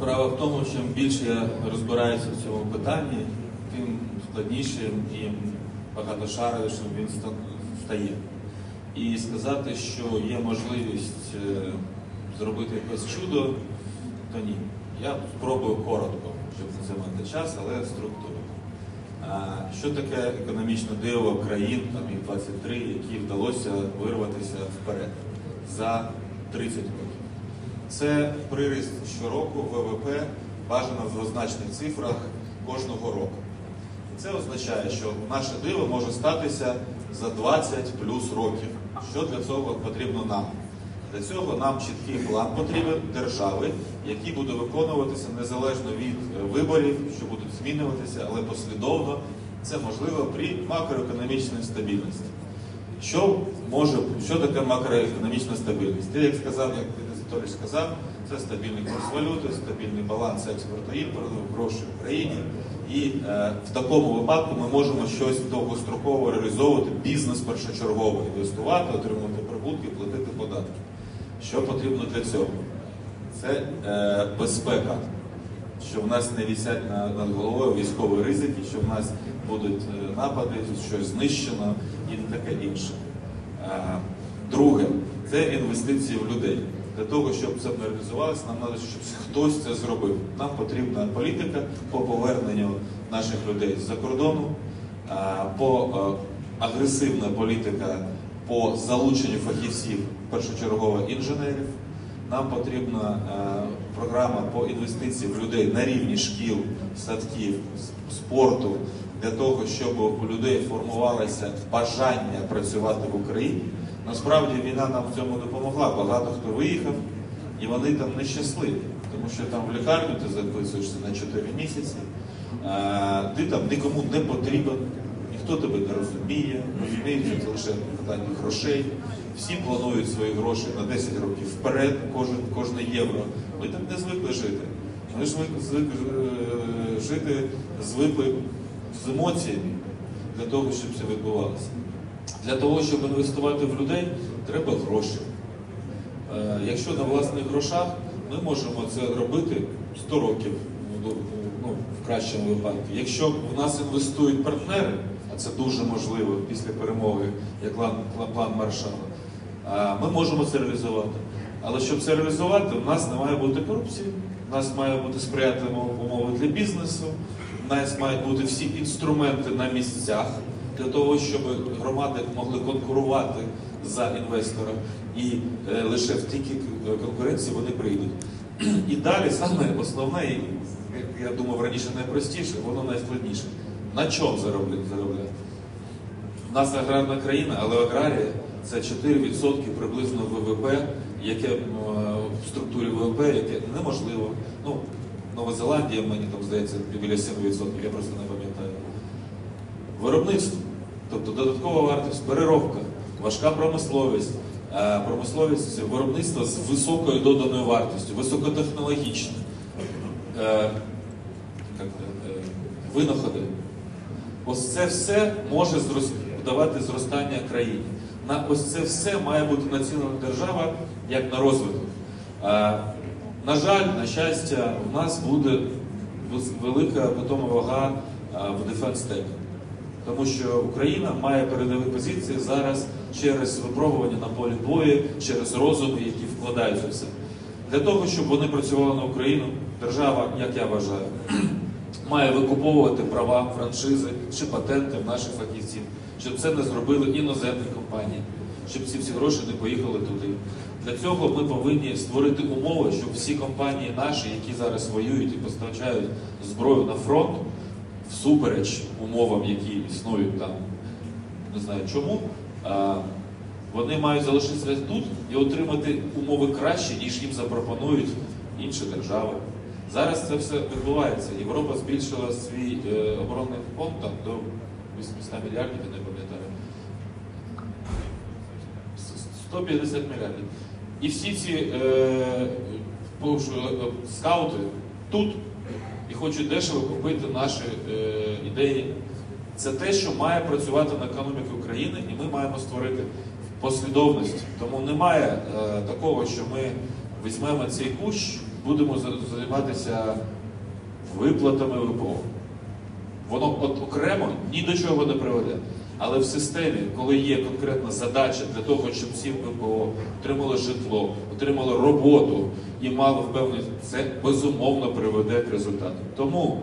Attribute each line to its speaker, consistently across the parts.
Speaker 1: Справа в тому, чим більше я розбираюся в цьому питанні, тим складнішим і багатошаровішим він ста- стає. І сказати, що є можливість е, зробити якесь чудо, то ні. Я спробую коротко, щоб не займати час, але структуру. Що таке економічне диво країн, там їх 23, які вдалося вирватися вперед за 30 років? Це приріст щороку ВВП бажано в двозначних цифрах кожного року. І це означає, що наше диво може статися за 20 плюс років. Що для цього потрібно нам? Для цього нам чіткий план потрібен держави, який буде виконуватися незалежно від е, виборів, що будуть змінюватися, але послідовно це можливо при макроекономічній стабільності. Що може що таке макроекономічна стабільність? Ти як сказав, як Денис сказав, це стабільний курс валюти, стабільний баланс експорту імпорту, грошей в країні. І е, в такому випадку ми можемо щось довгостроково реалізовувати, бізнес першочергово інвестувати, отримувати прибутки, платити податки. Що потрібно для цього? Це е, безпека, що в нас не висять на- над головою військові ризики, що в нас будуть е, напади, щось знищено і таке інше. Е, Друге, це інвестиції в людей. Для того, щоб це реалізувалося, нам треба, щоб хтось це зробив. Нам потрібна політика по поверненню наших людей з-за кордону, по е, агресивна політика по залученню фахівців, першочергово інженерів. Нам потрібна е, програма по інвестиції в людей на рівні шкіл, садків, спорту, для того, щоб у людей формувалося бажання працювати в Україні. Насправді війна нам в цьому допомогла. Багато хто виїхав, і вони там нещасливі, тому що там в лікарню ти записуєшся на 4 місяці, е, ти там нікому не потрібен, ніхто тебе не розуміє, розуміють, що це лише питання грошей. Всі планують свої гроші на 10 років вперед, кожен, кожне євро. Ми так не звикли жити. Ми ж звикли е, жити звикли з емоціями для того, щоб це відбувалося. Для того, щоб інвестувати в людей, треба гроші. Е, Якщо на власних грошах, ми можемо це робити 100 років ну, ну, в кращому випадку. Якщо в нас інвестують партнери, а це дуже можливо після перемоги, як план, Маршала, ми можемо це реалізувати. Але щоб це реалізувати, у нас не має бути корупції, у нас має бути сприятливі умови для бізнесу, у нас мають бути всі інструменти на місцях для того, щоб громади могли конкурувати за інвестора, і е, лише в тільки конкуренції вони прийдуть. І далі саме основне, як я думав раніше найпростіше, воно найскладніше. На чому заробляти? У нас аграрна країна, але аграрія це 4% приблизно ВВП, яке в структурі ВВП, яке неможливо. Ну, Нова Зеландія, мені там здається, біля 7%, я просто не пам'ятаю. Виробництво, тобто додаткова вартість, переробка, важка промисловість, е, промисловість це виробництво з високою доданою вартістю, високотехнологічне, е, е, винаходи. Ось це все може давати зростання країні. На ось це все має бути націлена держава як на розвиток. На жаль, на щастя, у нас буде велика питома вага в Defense Tech. Тому що Україна має передові позиції зараз через випробування на полі бою, через розуми, які вкладаються в це. Для того, щоб вони працювали на Україну, держава, як я вважаю, має викуповувати права, франшизи чи патенти в наших фахівців, щоб це не зробили іноземні компанії, щоб ці всі гроші не поїхали туди. Для цього ми повинні створити умови, щоб всі компанії наші, які зараз воюють і постачають зброю на фронт, всупереч умовам, які існують там, не знаю чому, вони мають залишитися тут і отримати умови кращі, ніж їм запропонують інші держави. Зараз це все відбувається. Європа збільшила свій е, оборонний фонд там, до 800 мільярдів, я не пам'ятаю. С- 150 мільярдів. І всі ці е, е, скаути тут і хочуть дешево купити наші е, ідеї. Це те, що має працювати на економіку України, і ми маємо створити послідовність. Тому немає е, такого, що ми візьмемо цей кущ будемо займатися виплатами ВПО. Воно от окремо ні до чого не приведе. Але в системі, коли є конкретна задача для того, щоб всі ВПО отримали житло, отримали роботу і мали впевненість, це безумовно приведе к результату. Тому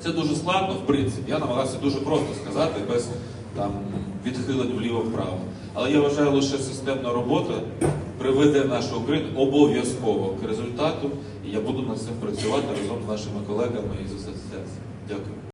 Speaker 1: це дуже складно, в принципі. Я намагався дуже просто сказати, без там відхилень вліво-вправо. Але я вважаю, лише системна робота приведе нашу Україну обов'язково к результату, і я буду над цим працювати разом з нашими колегами із асоціації. Дякую.